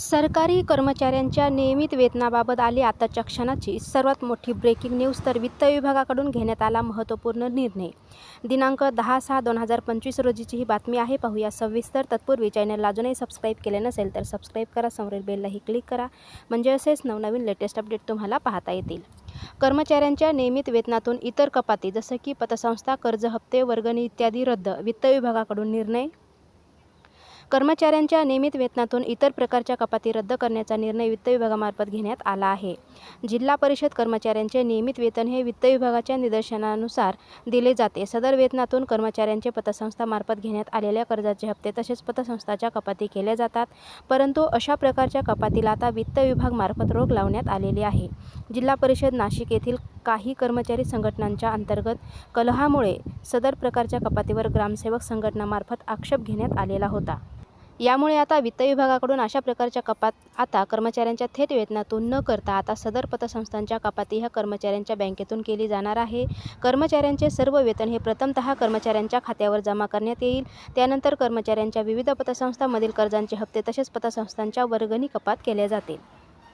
सरकारी कर्मचाऱ्यांच्या नियमित वेतनाबाबत आली आताच्या क्षणाची सर्वात मोठी ब्रेकिंग न्यूज तर वित्त विभागाकडून घेण्यात आला महत्त्वपूर्ण निर्णय. दिनांक दहा सहा दोन हजार पंचवीस रोजीची ही बातमी आहे. पाहूया सविस्तर. तत्पूर्वी चॅनलला अजूनही सबस्क्राईब केले नसेल तर सबस्क्राईब करा. समोरील बेललाही क्लिक करा. म्हणजे असेच नवनवीन लेटेस्ट अपडेट तुम्हाला पाहता येतील. कर्मचाऱ्यांच्या नियमित वेतनातून इतर कपाती जसं की पतसंस्था कर्ज हप्ते वर्गणी इत्यादी रद्द वित्त विभागाकडून निर्णय. कर्मचाऱ्यांच्या नियमित वेतनातून इतर प्रकारच्या कपाती रद्द करण्याचा निर्णय वित्त विभागामार्फत घेण्यात आला आहे. जिल्हा परिषद कर्मचाऱ्यांचे नियमित वेतन हे वित्त विभागाच्या निदर्शनानुसार दिले जाते. सदर वेतनातून कर्मचाऱ्यांचे पतसंस्थामार्फत घेण्यात आलेल्या कर्जाचे हप्ते तसेच पतसंस्थाच्या कपाती केल्या जातात. परंतु अशा प्रकारच्या कपातीला आता वित्त विभागमार्फत रोख लावण्यात आलेली आहे. जिल्हा परिषद नाशिक येथील काही कर्मचारी संघटनांच्या अंतर्गत कलहामुळे सदर प्रकारच्या कपातीवर ग्रामसेवक संघटनामार्फत आक्षेप घेण्यात आलेला होता. यामुळे आता वित्त विभागाकडून अशा प्रकारच्या कपात आता कर्मचाऱ्यांच्या थेट वेतनातून न करता आता सदर पतसंस्थांच्या कपाती ह्या कर्मचाऱ्यांच्या बँकेतून केली जाणार आहे. कर्मचाऱ्यांचे सर्व वेतन हे प्रथमतः कर्मचाऱ्यांच्या खात्यावर जमा करण्यात येईल. त्यानंतर कर्मचाऱ्यांच्या विविध पतसंस्थांमधील कर्जांचे हप्ते तसेच पतसंस्थांच्या वर्गणी कपात केल्या जातील.